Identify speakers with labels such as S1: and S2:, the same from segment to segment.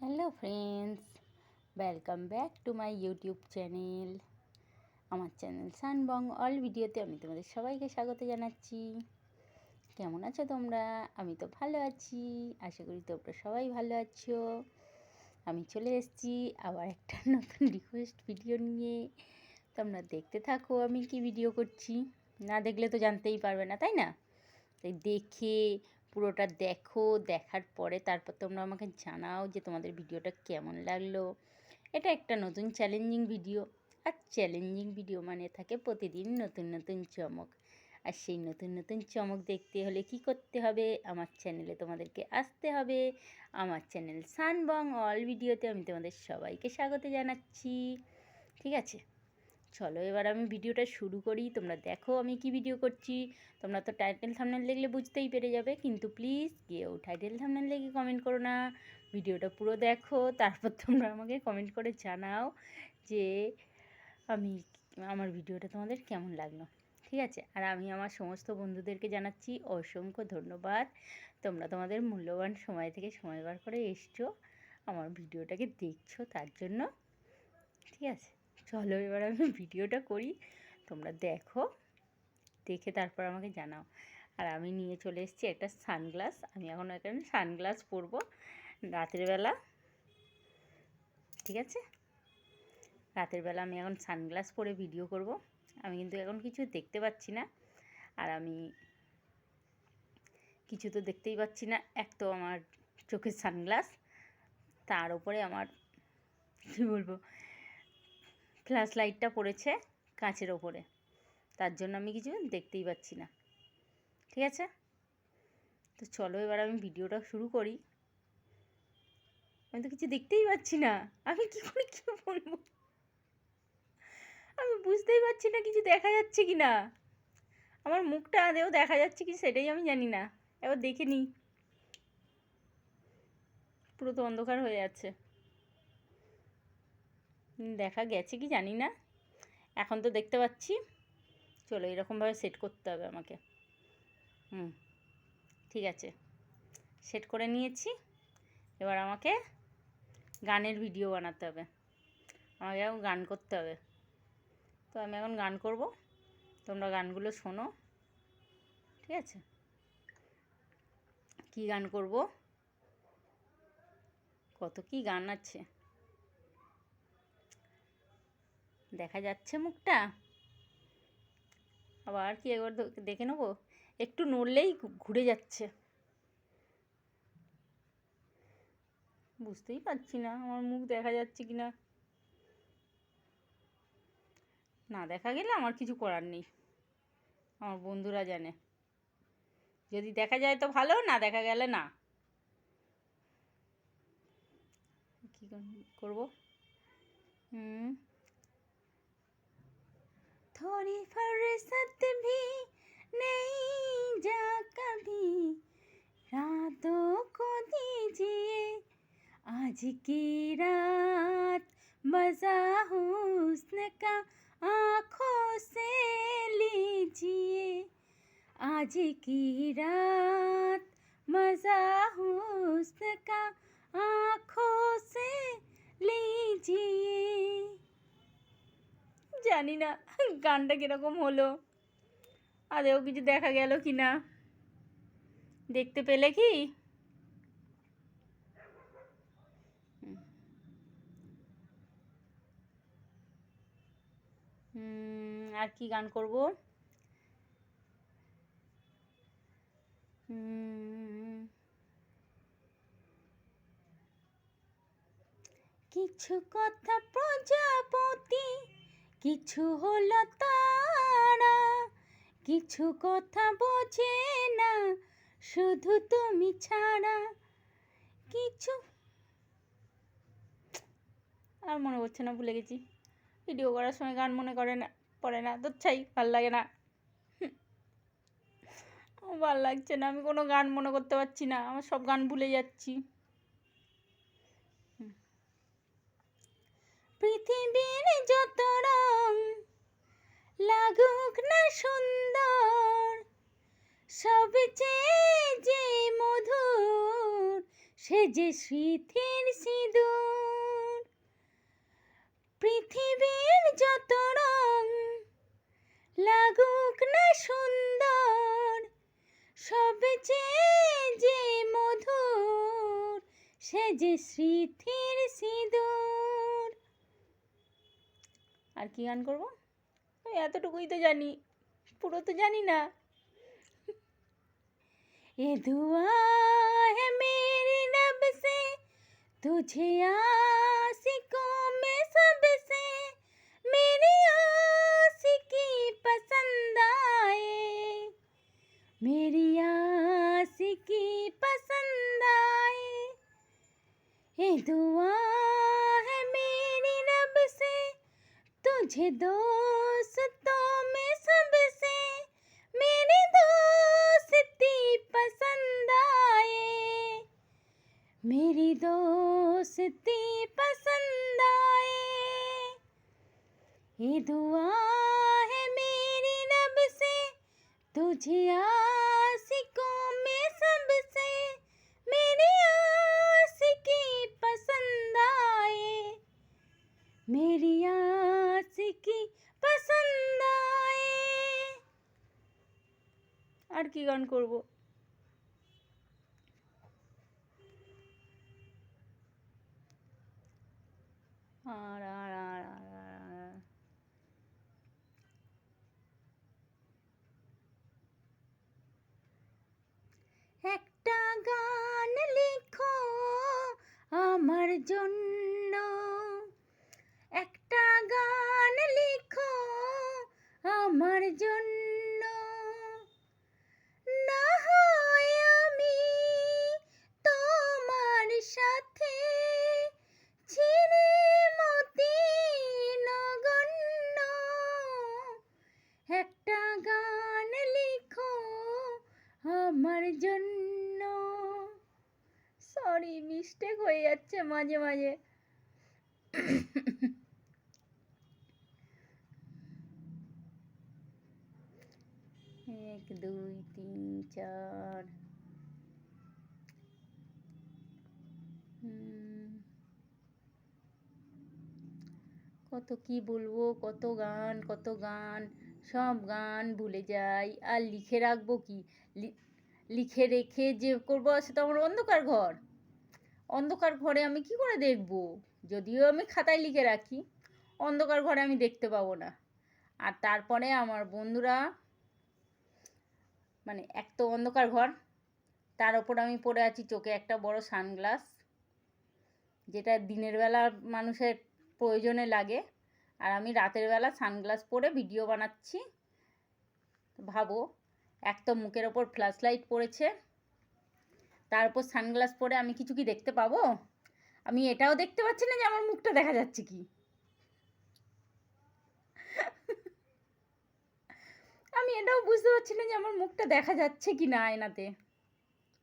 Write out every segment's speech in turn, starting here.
S1: Hello friends welcome back to my YouTube channel আমার channel সানবং অল ভিডিওতে আমি তোমাদের সবাইকে স্বাগত জানাচ্ছি। কেমন আছো তোমরা? আমি তো ভালো আছি। আশা করি তোমরা সবাই ভালো আছো। আমি চলে এসেছি আবার একটা নতুন রিকোয়েস্ট ভিডিও নিয়ে। তোমরা দেখতে থাকো আমি কি ভিডিও করছি। না দেখলে তো জানতেই পারবে না, তাই না? তাই দেখে পুরোটা দেখো, দেখার পরে তারপর তোমরা আমাকে জানাও যে তোমাদের ভিডিওটা কেমন লাগল। এটা একটা নতুন চ্যালেঞ্জিং ভিডিও আর চ্যালেঞ্জিং ভিডিও মানে থাকে প্রতিদিন নতুন নতুন চমক। আর সেই নতুন নতুন চমক দেখতে হলে কি করতে হবে? আমার চ্যানেলে তোমাদেরকে আসতে হবে। আমার চ্যানেল সানবং অল ভিডিওতে আমি তোমাদের সবাইকে স্বাগত জানাচ্ছি। ঠিক আছে? চলো এবার আমি ভিডিওটা শুরু করি। তোমরা দেখো আমি কি ভিডিও করছি। তোমরা তো টাইটেল থামনেল দেখলে বুঝতেই পেরে যাবে। কিন্তু প্লিজ কেউ টাইটেল থামনেল দেখে কমেন্ট করো না। ভিডিওটা পুরো দেখো, তারপর তোমরা আমাকে কমেন্ট করে জানাও যে আমি, আমার ভিডিওটা তোমাদের কেমন লাগল। ঠিক আছে? আর আমি আমার সমস্ত বন্ধুদেরকে জানাচ্ছি অসংখ্য ধন্যবাদ। তোমরা তোমাদের মূল্যবান সময় থেকে সময় বার করে এসছো। আমার ভিডিওটাকে দেখছ তার জন্য। ঠিক আছে? চলো এবার আমি ভিডিওটা করি। তোমরা দেখো, দেখে তারপর আমাকে জানাও। আর আমি নিয়ে চলে এসেছি একটা সানগ্লাস। আমি এখন এখানে সানগ্লাস পরবো রাতের বেলা। ঠিক আছে? রাতের বেলা আমি এখন সানগ্লাস পরে ভিডিও করব। আমি কিন্তু এখন কিছু দেখতে পাচ্ছি না। আর আমি কিছু তো দেখতেই পাচ্ছি না। এক তো আমার চোখের সানগ্লাস, তার উপরে আমার, কী বলব ফ্ল্যাশ লাইটটা পড়েছে কাঁচের ওপরে। তার জন্য আমি কিছু দেখতেই পাচ্ছি না। ঠিক আছে? তো চলো এবার আমি ভিডিওটা শুরু করি। আমি তো কিছু দেখতেই পাচ্ছি না। আমি কী করে কী বলব? আমি বুঝতেই পারছি না কিছু দেখা যাচ্ছে কি না আমার মুখটা আদেও দেখা যাচ্ছে কি সেটাই আমি জানি না। এবার দেখে নিই। পুরো তো অন্ধকার হয়ে যাচ্ছে দেখা গেছে কি জানি না। এখন তো দেখতে পাচ্ছি। চলো, এরকমভাবে সেট করতে হবে আমাকে। হুম, ঠিক আছে। সেট করে নিয়েছি। এবার আমাকে গানের ভিডিও বানাতে হবে। আমাকে এখন গান করতে হবে। তো আমি এখন গান করব। তোমরা গানগুলো শোনো। ঠিক আছে? কি গান করব? কত কি গান আছে? দেখা যাচ্ছে মুখটা। আবার কি একবার দেখে নেব? একটু নড়লেই ঘুরে যাচ্ছে। বুঝতেই পারছি না আমার মুখ দেখা যাচ্ছে কি না না দেখা গেলে আমার কিছু করার নেই। আমার বন্ধুরা জানে। যদি দেখা যায় তো ভালো, না দেখা গেলে না। কী করব? হুম। थोड़ी फुर्सत भी नहीं जा कभी। रातों को दीजिए, आज की रात मज़ा हुस्न का आँखों से लीजिए। आज की रात मज़ा हुस्न का आँखों জানি না গানটা কীরকম হলো। আদেও কিছু দেখা গেল কি না দেখতে পেলে কি? আর কি গান করব? কিছু কথা প্রজাপতি কিছু হলো তারা, কিছু কথা বোঝে না, শুধু তুমি ছাড়া। কিছু আর মনে পড়ছে না, ভুলে গেছি। ভিডিও করার সময় গান মনে করে না, পড়ে না, তো চাই ভালো লাগে না। ভালো লাগছে না, আমি কোনো গান মনে করতে পারছি না, আমার সব গান ভুলে যাচ্ছি। পৃথিবীর যত রং লাগুক না সুন্দর, সবচেয়ে যে মধুর সে যে স্মৃতির সিঁদুর। পৃথিবীর যত রং লাগুক না সুন্দর, সবচেয়ে যে মধুর সে যে স্মৃতির সিঁদুর। আর কি গান করবো ওই এতটুকুই তো জানি পুরো তো জানি না ये दुआ है मेरी रब से तुझे आशिकों में सबसे मेरी आशिकी पसंद आए मेरी मुझे दो কি গান করব। একটা গান লিখো আমার জন্য একটা গান লিখো আমার জন্য হয়ে যাচ্ছে মাঝে মাঝে। এক, দুই, তিন, চার। কত কি বলব, কত গান কত গান, সব গান ভুলে যাই। আর লিখে রাখব কি? লিখে রেখে যে করব সে তো আমার অন্ধকার ঘর। অন্ধকার ঘরে আমি কি করে দেখব? যদিও আমি খাতায় লিখে রাখি, অন্ধকার ঘরে আমি দেখতে পাবো না। আর তারপরে আমার বন্ধুরা মানে এক তো অন্ধকার ঘর, তার ওপর আমি পরে আছি চোখে একটা বড় সানগ্লাস, যেটা দিনের বেলা মানুষের প্রয়োজনে লাগে। আর আমি রাতের বেলা সানগ্লাস পরে ভিডিও বানাচ্ছি, ভাবো, এক তো মুখের ওপর ফ্ল্যাশ লাইট পড়েছে তার উপর সানগ্লাস পরে আমি কিছু কি দেখতে পাবো? আমি এটাও দেখতে পাচ্ছি না যে আমার মুখটা দেখা যাচ্ছে কি? আমি এটাও বুঝতে পারছি না যে আমার মুখটা দেখা যাচ্ছে কি না আয়নাতে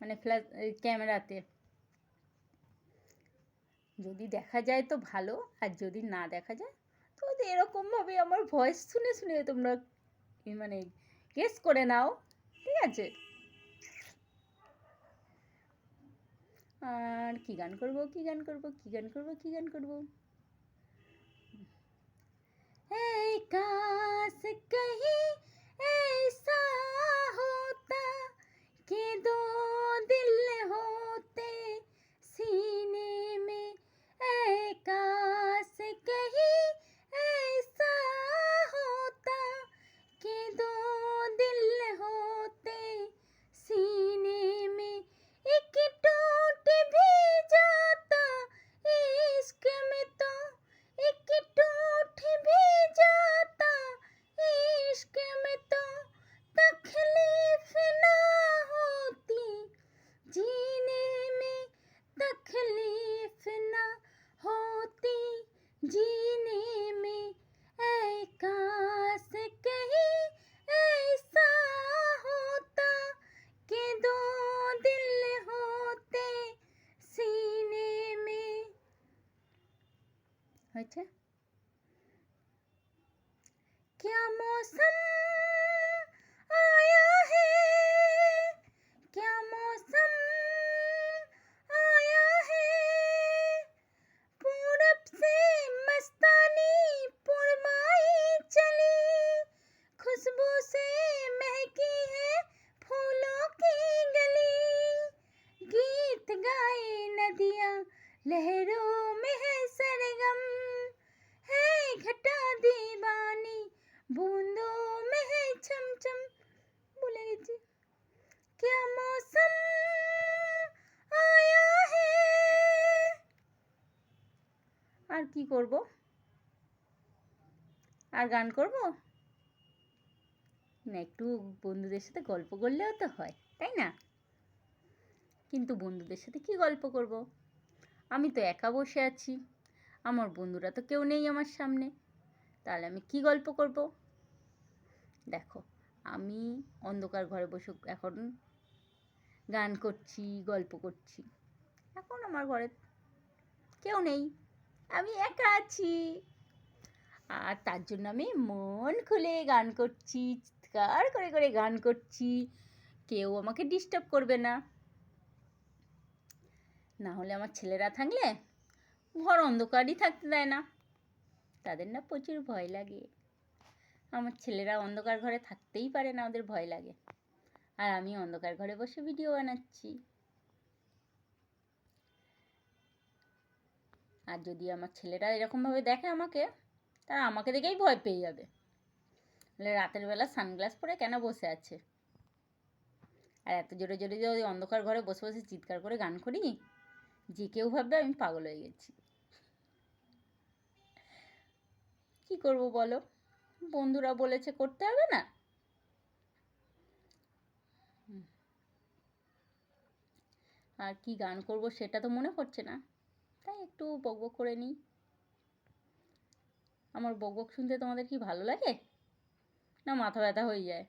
S1: মানে ফ্ল্যাশ ক্যামেরাতে। যদি দেখা যায় তো ভালো, আর যদি না দেখা যায়, তো এরকমভাবে আমার ভয়েস শুনে শুনে তোমরা মানে গেস করে নাও, ঠিক আছে? আর কি গান করব কি গান করব কি গান করব কি গান করব এই কাশ कहीं ऐसा होता কি করব? আর গান করব? না, একটু বন্ধুদের সাথে গল্প করলেও তো হয়, তাই না? কিন্তু বন্ধুদের সাথে কি গল্প করব? আমি তো একা বসে আছি, আমার বন্ধুরা তো কেউ নেই আমার সামনে, তাহলে আমি কি গল্প করব? দেখো, আমি অন্ধকার ঘরে বসে এখন গান করছি, গল্প করছি, এখন আমার ঘরে কেউ নেই। আমি একা আছি। আর তার জন্য আমি মন খুলে গান করছি, চিৎকার করে করে গান করছি। কেউ আমাকে ডিস্টার্ব করবে না। না হলে আমার ছেলেরা থাকলে ঘর অন্ধকারই থাকতে দেয় না। তাদের না প্রচুর ভয় লাগে। আমার ছেলেরা অন্ধকার ঘরে থাকতেই পারে না, ওদের ভয় লাগে। আর আমি অন্ধকার ঘরে বসে ভিডিও বানাচ্ছি। আর যদি আমার ছেলেরা এরকমভাবে দেখে আমাকে, তারা আমাকে দেখেই ভয় পেয়ে যাবে। রাতের বেলা সানগ্লাস পরে কেন বসে আছে? আর এত জোরে জোরে যদি অন্ধকার ঘরে বসে বসে চিৎকার করে গান করি, যে কেউ ভাববে আমি পাগল হয়ে গেছি। কি করব বলো? বন্ধুরা বলেছে করতে হবে না। আর কি গান করব সেটা তো মনে পড়ছে না। তাই একটু বকবক করে নিই। আমার বকবক শুনতে তোমাদের কি ভালো লাগে? না মাথা ব্যথা হয়ে যায়?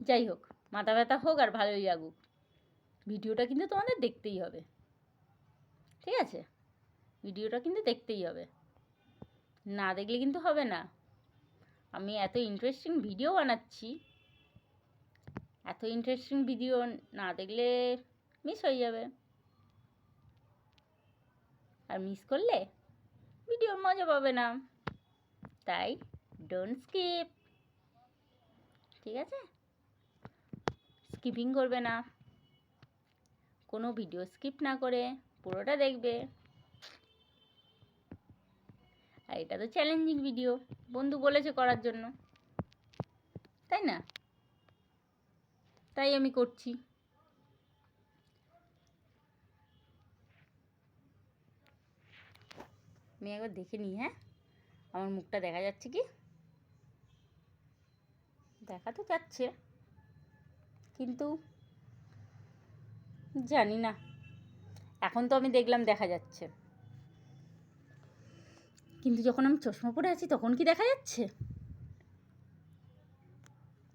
S1: যাই হোক, মাথা ব্যথা হোক আর ভালোই লাগুক। ভিডিওটা কিন্তু তোমাদের দেখতেই হবে। ঠিক আছে? ভিডিওটা কিন্তু দেখতেই হবে। না দেখলে কিন্তু হবে না। আমি এত ইন্টারেস্টিং ভিডিও বানাচ্ছি। এত ইন্টারেস্টিং ভিডিও না দেখলে মিস হয়ে যাবে। আর মিস করলে ভিডিওর মজা পাবে না। তাই ডোন্ট স্কিপ ঠিক আছে? স্কিপিং করবে না। কোনো ভিডিও স্কিপ না করে পুরোটা দেখবে। আর এটা তো চ্যালেঞ্জিং ভিডিও বন্ধু বলেছে করার জন্য। তাই না? তাই আমি করছি। আমি একবার দেখে নিই হ্যাঁ? আমার মুখটা দেখা যাচ্ছে কি? দেখা তো যাচ্ছে, কিন্তু জানি না। এখন তো আমি দেখলাম দেখা যাচ্ছে। কিন্তু যখন আমি চশমা পরে আছি, তখন কি দেখা যাচ্ছে?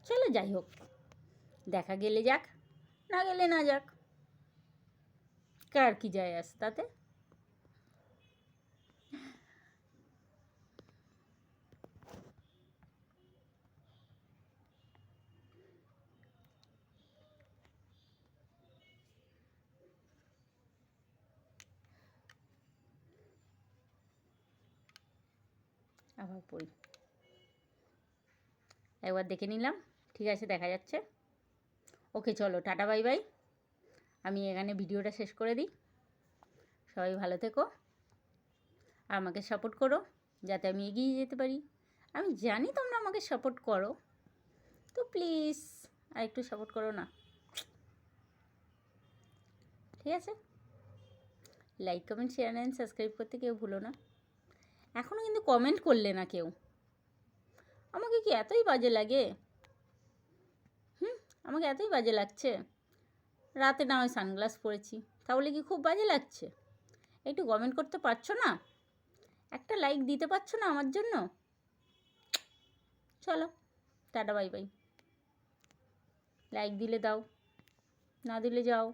S1: চলো যাই হোক। দেখা গেলে যাক, না গেলে না যাক। কার কি যায় আস তাতে? আবার পড়ি। একবার দেখে নিলাম, ঠিক আছে, দেখা যাচ্ছে। ওকে, চলো, টাটা, বাই বাই। আমি এখানে ভিডিওটা শেষ করে দিই। সবাই ভালো থেকো। আর আমাকে সাপোর্ট করো, যাতে আমি এগিয়ে যেতে পারি। আমি জানি তোমরা আমাকে সাপোর্ট করো। তো প্লিজ আর একটু সাপোর্ট করো না। ঠিক আছে? Like comment share and subscribe করতে কেউ ভুলো না। এখনও কিন্তু কমেন্ট করলে না কেউ। আমাকে কি এতই বাজে লাগে? আমাকে এতই বাজে লাগছে। রাতে না হয় সানগ্লাস পরেছি। তাহলে কি খুব বাজে লাগছে? একটু কমেন্ট করতে পারছ না? একটা লাইক দিতে পারছ না আমার জন্য? চলো, টাটা বাই বাই লাইক দিলে দাও, না দিলে যাও।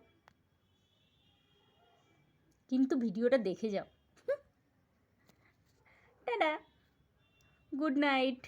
S1: কিন্তু ভিডিওটা দেখে যাও। টাটা। Good night